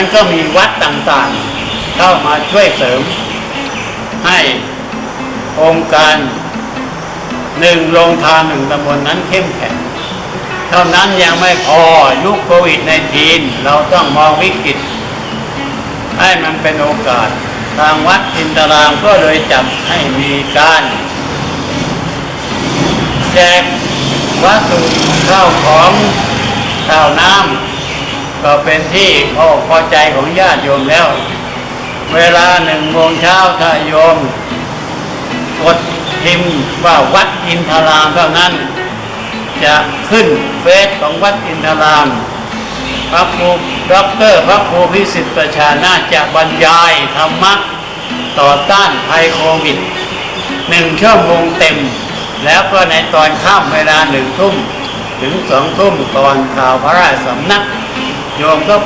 นั้นก็มีวัดต่างๆ เข้ามาช่วยเสริม ให้องค์การหนึ่งโรงทานหนึ่งตำบลนนั้นเข้มแข็ง เท่านั้นยังไม่พอยุคโควิดในทีนเราต้องมองวิกฤต ให้มันเป็นโอกาส ทางวัดอินทรามก็เลยจัดให้มีการแจกวัตถุข้าวของข้าวน้ำ ก็เป็นที่พอพอใจของญาติโยมแล้ว เวลาหนึ่งโมงเช้าถ้าโยม กดพิมพ์ว่าวัดอินทรามเท่านั้น จะขึ้นเฟซของวัดอินทราม พระครูด็อกเตอร์พระครูพิสิทธิ์ประชานาจะบรรยายธรรมะต่อต้านภัยโควิดหนึ่งชั่วโมงเต็ม แล้วก็ในตอนข้ามเวลาหนึ่งทุ่ม ถึงสองทุ่มก่อนข่าวพระราชสำนัก โยมก็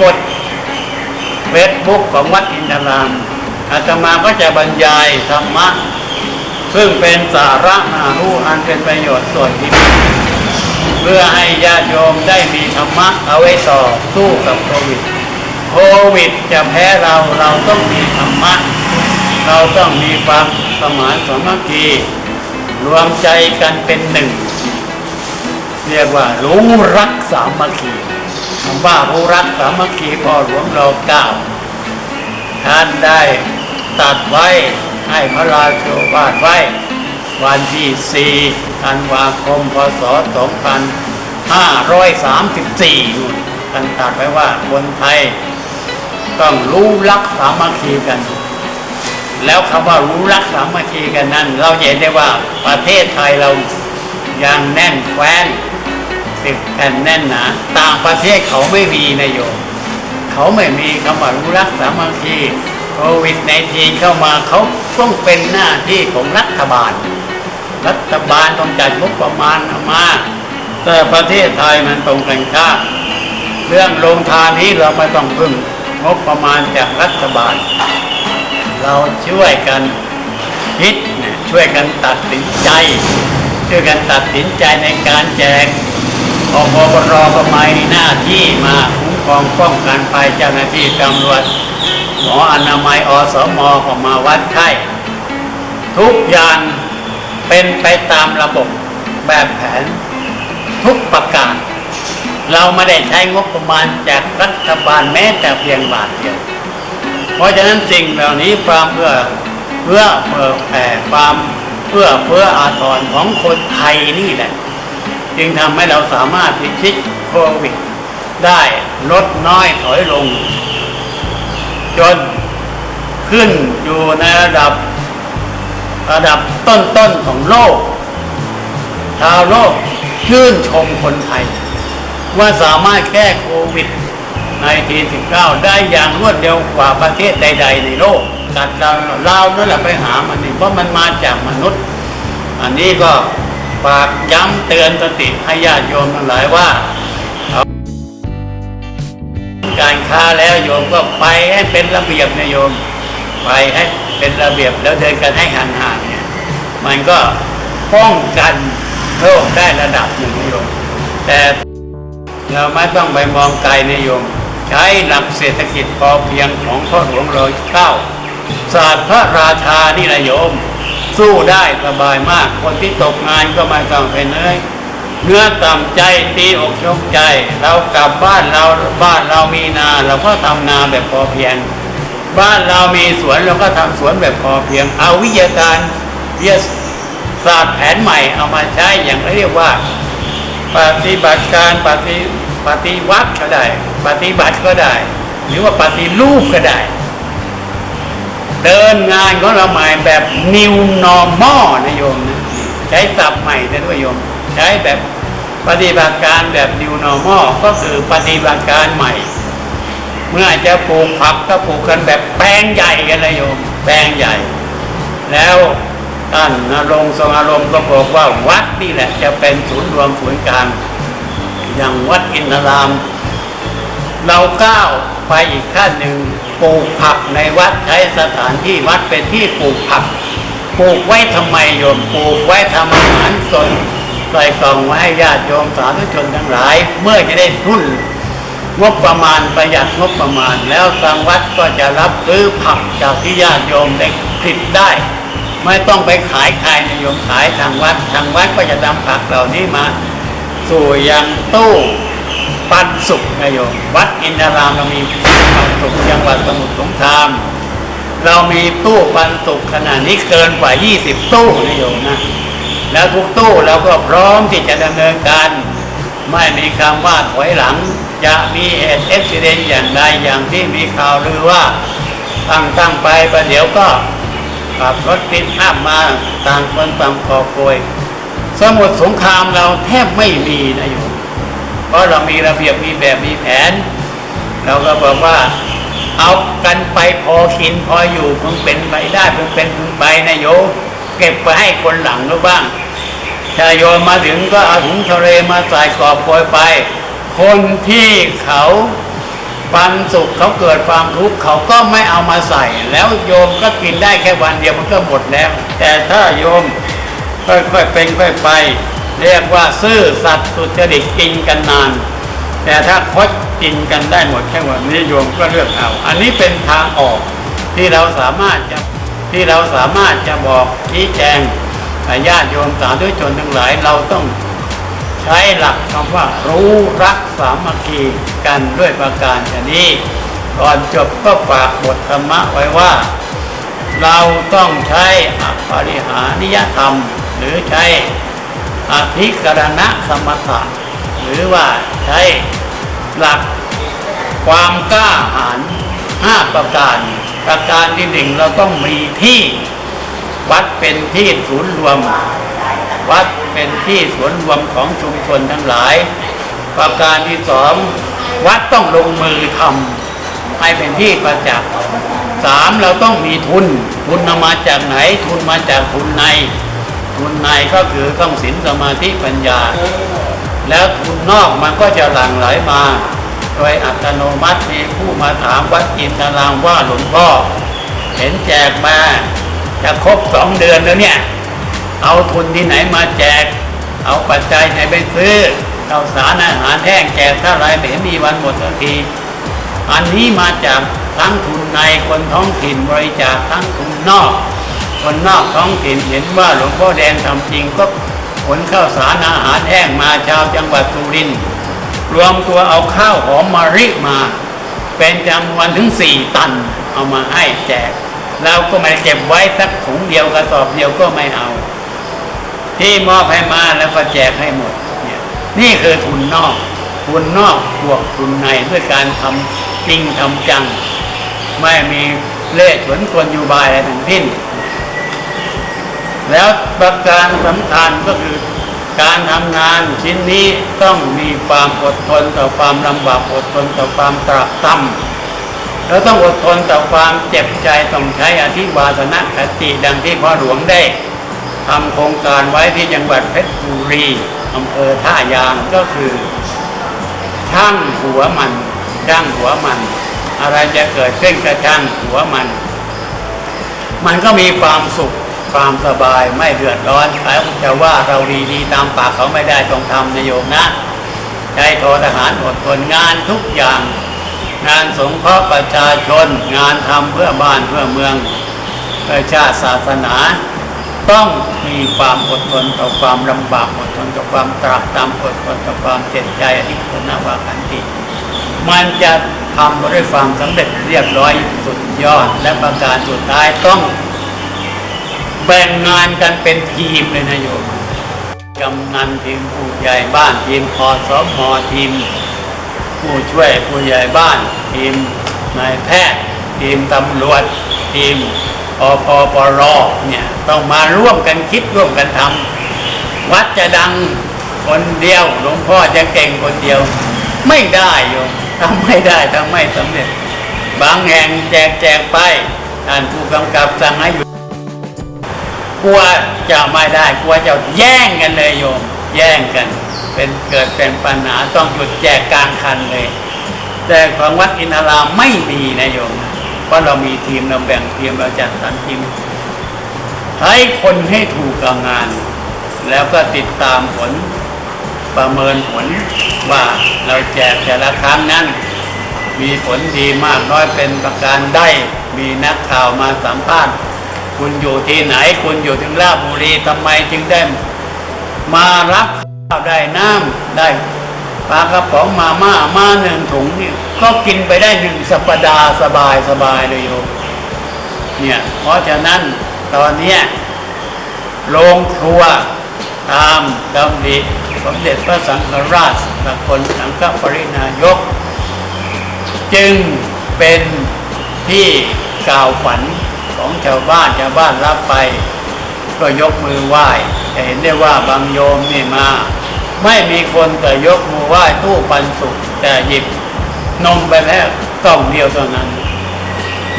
กดเฟซบุ๊กของวัดอินทรามอาตมาก็จะบรรยายธรรมะ ซึ่งเป็นสาระนารู้อันเป็นประโยชน์ส่วนที่เพื่อให้ญาติโยมได้มีธรรมะเอาไว้ต่อสู้กับโควิด โควิดจะแพ้เราเราต้องมีธรรมะ เราต้องมีความสมานสามัคคีรวมใจกันเป็นหนึ่ง เรียกว่ารู้รักสามัคคี ว่ารู้รักสามัคคีพ่อหลวงเราเก้าท่านได้ตัดไว้ให้พระราชโอวาทไว้ วันที่4ธันวาคมพศ 2534นู่ท่านตรัดไว้ว่าคนไทยต้องรู้รักสามัคคีกัน แล้วคำว่ารู้รักสามัคคีกันนั้น เราเห็นได้ว่าประเทศไทยเรายังแน่นแฟ้น ติดแผ่นแน่นหนาต่างประเทศเขาไม่มีนายโยมเขาไม่มีคำว่ารู้รักสามัคคีโควิดในทีเข้ามาเขาต้องเป็นหน้าที่ของรัฐบาล รัฐบาลต้องจัดงบประมาณเอามา แต่ประเทศไทยมันตรงกันข้ามเรื่องโรงทานนี้เราไม่ต้องพึ่งงบประมาณจากรัฐบาล เราช่วยกันคิดนะช่วยกันตัดสินใจ ช่วยกันตัดสินใจในการแจก อพบรก็มีหน้าที่มาคุ้มครองป้องกันภัยเจ้าหน้าที่ตำรวจหมออนามัยอสมก็มาวัดไข้ทุกอย่างเป็นไปตามระบบแบบแผนทุกประการ เราไม่ได้ใช้งบประมาณจากรัฐบาลแม้แต่เพียงบาทเดียว เพราะฉะนั้นสิ่งเหล่านี้ความเพื่อเพื่อเพื่อแผ่ความเพื่อเพื่ออาทรของคนไทยนี่แหละ จึงทำให้เราสามารถพิชิตโควิด ได้ลดน้อยถอยลง จนขึ้นอยู่ในระดับระดับต้นๆของโลก ชาวโลกชื่นชมคนไทย ว่าสามารถแก้โควิดในที19ได้อย่างรวดเร็วกว่าประเทศใด ๆ ในโลกกัดเราเรานั่นแหละไปหามันนี่เพราะมันมาจากมนุษย์ อันนี้ก็ ฝากย้ำเตือนสติให้ญาติโยมทั้งหลายว่า การค้าแล้วโยมก็ไปให้เป็นระเบียบนะโยม ไปให้เป็นระเบียบแล้วเดินกันให้ห่างๆเนี่ยมันก็ป้องกันโรคได้ระดับหนึ่งนะโยม แต่เราไม่ต้องไปมองไกลนะโยม ใช้หลักเศรษฐกิจพอเพียงของพ่อหลวงรอยเก้าศาสตร์พระราชานี่นะโยม สู้ได้สบายมาก คนที่ตกงานก็ม่ต้องไปเนื่อยเนื้อต่ำใจตีอกชกใจ เรากลับบ้านเราบ้านเรามีนา เราก็ทำนาแบบพอเพียง บ้านเรามีสวนเราก็ทำสวนแบบพอเพียง เอาวิทยาการวิทยาศาสตร์แผนใหม่เอามาใช้อย่างเรียกว่า ปฏิบัติการปฏิปฏิวัติก็ได้ ปฏิบัติก็ได้ หรือว่าปฏิรูปก็ได้ เดินงานของเราใหม่แบบ new normal นะโยมนะใช้ศัพท์ใหม่นะด้วยโยม ใช้แบบปฏิบัติการแบบ new normal ก็คือปฏิบัติการใหม่ เมื่อจะปลูกผักก็ปลูกกันแบบแปลงใหญ่กันเลยโยม แปลงใหญ่ แล้วท่านนรงค์ทรงอารมณ์ก็บอกว่าวัดนี่แหละจะเป็นศูนย์รวมศูนย์กลางอย่างวัดอินทราม เราก้าวไปอีกขั้นหนึ่ง ปลูกผักในวัดใช้สถานที่วัดเป็นที่ปลูกผัก ปลูกไว้ทำไมโยมปลูกไว้ทำอาหารสดใส่กล่องไว้ให้ญาติโยมสาธุชนทั้งหลาย เมื่อจะได้ทุนงบประมาณประหยัดงบประมาณ แล้วทางวัดก็จะรับซื้อผักจากที่ญาติโยมได้ผลิตได้ ไม่ต้องไปขายใครในโยมขายทางวัด ทางวัดก็จะนำผักเหล่านี้มา สู่ยังตู้ ปันสุขนะโยมวัดอินทรามเรามีปันสุขจังหวัดสมุทรสงคราม เรามีตู้ปันสุขขนาดนี้เกินกว่า 20 ตู้นะโยมนะแล้วทุกตู้เราก็พร้อมที่จะดำเนินการ ไม่มีคำว่าถอยหลัง จะมีเหตุเอ็กซิเดนอย่างใดอย่างที่มีข่าวลือว่าตั้งตั้งไปประเดี๋ยวก็ขับรถติดอัพมมาต่างคนต่างก่อโกยสมุทรสงครามเราแทบไม่มีนะโยม ราะเรามีระเบียบมีแบบมีแผน เราก็บอกว่าเอากันไปพอกินพออยู่พึงเป็นไปได้พึงเป็นพึงไปนะโยมเก็บไปให้คนหลังรู้บ้างถ้าโยมมาถึงก็เอาถุงทะเลมาใส่กรอบโกยไป คนที่เขาปันสุขเขาเกิดความทุกข์เขาก็ไม่เอามาใส่ แล้วโยมก็กินได้แค่วันเดียวมันก็หมดแล้ว แต่ถ้าโยมค่อยๆเป็นค่อยไป เรียกว่าซื่อสัตย์สุจริตกินกันนาน แต่ถ้าคดกินกันได้หมดแค่วันนี้โยมก็เลือกเอา อันนี้เป็นทางออกที่เราสามารถจะที่เราสามารถจะบอกชี้แจงญาติโยมสาธุชนทั้งหลายเราต้องใช้หลักคำว่ารู้รักสามัคคีกันด้วยประการชนี้ก่อนจบก็ฝากบทธรรมะไว้ว่า เราต้องใช้อปริหานิยธรรม หรือใช้ อธิกรณะสมถะหรือว่าใช้หลักความกล้าหาญห้าประการ ประการที่หนึ่งเราต้องมีที่ วัดเป็นที่ศูนย์รวม วัดเป็นที่ศูนย์รวมของชุมชนทั้งหลาย ประการที่สองวัดต้องลงมือทำให้เป็นที่ประจักษ์สามเราต้องมีทุน ทุนมาจากไหน ทุนมาจากทุนใน ทุนในก็คือต้องศีลสมาธิปัญญา แล้วทุนนอกมันก็จะหลั่งไหลมา โดยอัตโนมัติมีผู้มาถามวัดอินทรามว่าหลวงพ่อเห็นแจกมาจะครบสองเดือนแล้วเนี่ย เอาทุนที่ไหนมาแจก เอาปัจจัยไหนไปซื้อเอาสารอาหารแห้งแจกเท่าไรไม่เห็นมีวันหมดสักที อันนี้มาจากทั้งทุนในคนท้องถิ่นบริจาคทั้งทุนนอก คนนอกท้องถิ่นเห็นว่าหลวงพ่อแดงทำจริงก็ขนข้าวสารอาหารแห้งมาชาวจังหวัดสุรินทร์รวมตัวเอาข้าวหอมมะริมา เป็นจำนวนถึงสี่ตันเอามาให้แจกเราก็ไม่เก็บไว้สักถุงเดียวกระสอบเดียวก็ไม่เอา ที่มอบให้มาแล้วก็แจกให้หมดเนี่ยนี่คือทุนนอก ทุนนอกบวกทุนในด้วยการทำจริงทำจัง ไม่มีเล่ห์ฉวนกลอยู่บายอะไรทั้งสิ้น แล้วประการสำคัญก็คือการทำงานชิ้นนี้ต้องมีความอดทนต่อความลำบากอดทนต่อความตรากตำแล้วต้องอดทนต่อความเจ็บใจต้องใช้อธิวาสนคติดังที่พ่อหลวงได้ทำโครงการไว้ที่จังหวัดเพชรบุรีอำเภอท่ายางก็คือช่างหัวมันช่างหัวมัน อะไรจะเกิดขึ้นกับช่างหัวมัน มันก็มีความสุข ความสบายไม่เดือดร้อนใครจะว่าเราดีดีๆตามปากเขาไม่ได้ต้องทำนะโยมนะใจโททหารอดทนงานทุกอย่าง งานสงเคราะห์ประชาชน งานทำเพื่อบ้านเพื่อเมืองเพื่อชาติศาสนา ต้องมีความอดทนต่อความลำบากอดทนต่อความตรากตรำอดทนต่อความเจ็บใจอธิคุณนวาคันติมันจะทำด้วยความสำเร็จเรียบร้อยสุดยอดและประการสุดท้ายต้อง แบ่งงานกันเป็นทีมเลยนะโยมกำนันทีมผู้ใหญ่บ้านทีมพอสมอทีม ผู้ช่วยผู้ใหญ่บ้าน ทีมนายแพทย์ ทีมตำรวจ ทีมอปปรเนี่ยต้องมาร่วมกันคิดร่วมกันทำวัดจะดังคนเดียวหลวงพ่อจะเก่งคนเดียว ไม่ได้โยมทำไม่ได้ทำไม่สำเร็จ บางแห่งแจกแจกไปท่านผู้กำกับสั่งให้หยุด กลัวจะไม่ได้ กลัวจะแย่งกันเลยโยม แย่งกัน เป็นเกิดเป็นปัญหาต้องหยุดแจกกลางคันเลย แต่ของวัดอินทรามไม่มีนะโยมเพราะเรามีทีมเราแบ่งทีมเราจัดสรรทีมให้คนให้ถูกกับงาน แล้วก็ติดตามผลประเมินผลว่าเราแจกแต่ละครั้งนั้นมีผลดีมากน้อยเป็นประการได้ มีนักข่าวมาสัมภาษณ์ คุณอยู่ที่ไหน คุณอยู่ถึงราชบุรีทำไมจึงได้มารับข้าวได้น้ำได้ปลากระป๋องมาม่ามาหนึ่งถุงนี่ก็กินไปได้หนึ่งสัปดาห์สบายสบายเลยโยมเนี่ยเพราะฉะนั้นตอนนี้โรงครัวตามดำริสมเด็จพระสังฆราชสกลสังฆปรินายก จึงเป็นที่กล่าวฝัน ของชาวบ้านชาวบ้านรับไป ก็ยกมือไหว้จะเห็นได้ว่าบางโยมนี่มา ไม่มีคนแต่ยกมือไหว้ตู้ปันสุขแต่หยิบนมไปแล้วกล่องเดียวเท่านั้น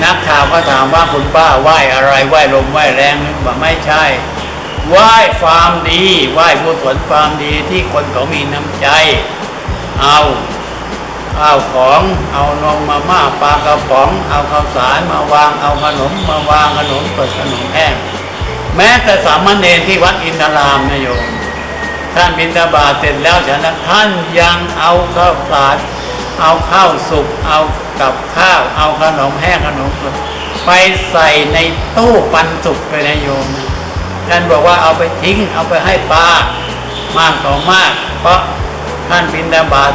นักข่าวก็ถามว่าคุณป้าไหว้อะไรไหว้ลมไหว้แรงนึกว่าไม่ใช่ไหว้ความดีไหว้กุศลความดีที่คนเขามีน้ำใจ เอา เอาของ เอานมมาม่าปลากระป๋อง เอาข้าวสารมาวาง เอาขนมมาวางขนมเปิดขนมแห้ง แม้แต่สามเณรที่วัดอินทรามนะโยมท่านบิณฑบาเสร็จแล้วฉะนั้นท่านยังเอาข้าวสารเอาข้าวสุก เอากับข้าว เอาขนมแห้งขนมสดไปใส่ในตู้ปันสุกไปนะโยมท่านบอกว่าเอาไปทิ้ง เอาไปให้ปลามากต่อมาก เพราะท่านบิณฑบาต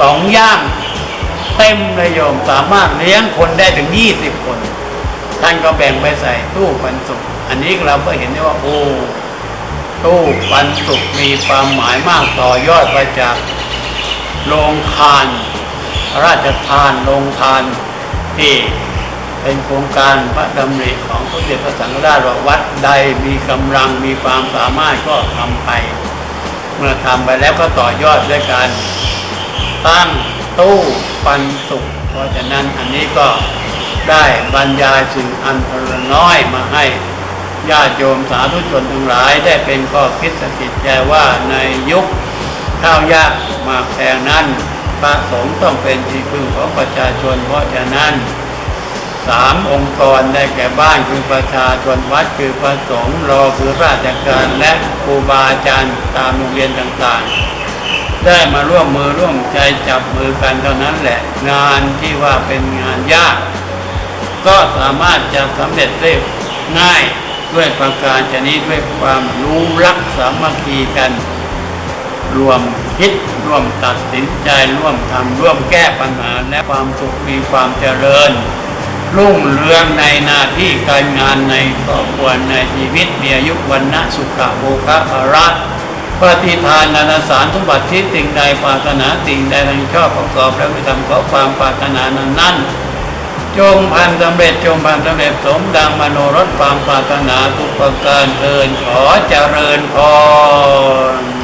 สองย่างเต็มเลยโยมสามารถเลี้ยงคนได้ถึงยี่สิบคน ท่านก็แบ่งไปใส่ตู้ปันสุกอันนี้เราก็เห็นได้ว่าโอ้ตู้ปันสุกมีความหมายมากต่อยอดไปจากโรงทาน ราชทานโรงทานที่เป็นโครงการพระดำริของพระเดชพระสังฆราชว่าวัดใดมีกำลังมีความสามารถก็ทำไป เมื่อทำไปแล้วก็ต่อยอดด้วยการ ตั้งตู้ปันสุกเพราะฉะนั้นอันนี้ก็ได้บรรยายสิ่งอันน้อยมาให้ญาติโยมสาธุชนทั้งหลายได้เป็นข้อคิดสกิดใจว่าในยุคข้าวยากมาแพงนั้นพระสงฆ์ต้องเป็นที่พึ่งของประชาชน เพราะฉะนั้นสามองค์กรได้แก่บ้านคือประชาชนวัดคือพระสงฆ์รอคือราชการและครูบาอาจารย์ตามโรงเรียนต่างๆ ได้มาร่วมมือร่วมใจจับมือกันเท่านั้นแหละ งานที่ว่าเป็นงานยาก ก็สามารถจะสำเร็จได้ง่ายด้วยประการชนิดด้วยความรู้รักสามัคคีกัน รวมคิดร่วมตัดสินใจร่วมทำร่วมแก้ปัญหาและความสุขมีความเจริญ รุ่งเรืองในหน้าที่การงานในครอบครัวในชีวิตมีอายุวันนะสุขะโภคะภรัต ปฏิทานนานาสารทุบัติที่สิ่งใดปรารถนาสิ่งใดทั้งชอบประกอบและไม่ทำขอความปรารถนานั้นนั้นจงพันสำเร็จจงพันสำเร็จสมดังมโนรสความปรารถนาทุกประการเทินขอเจริญพร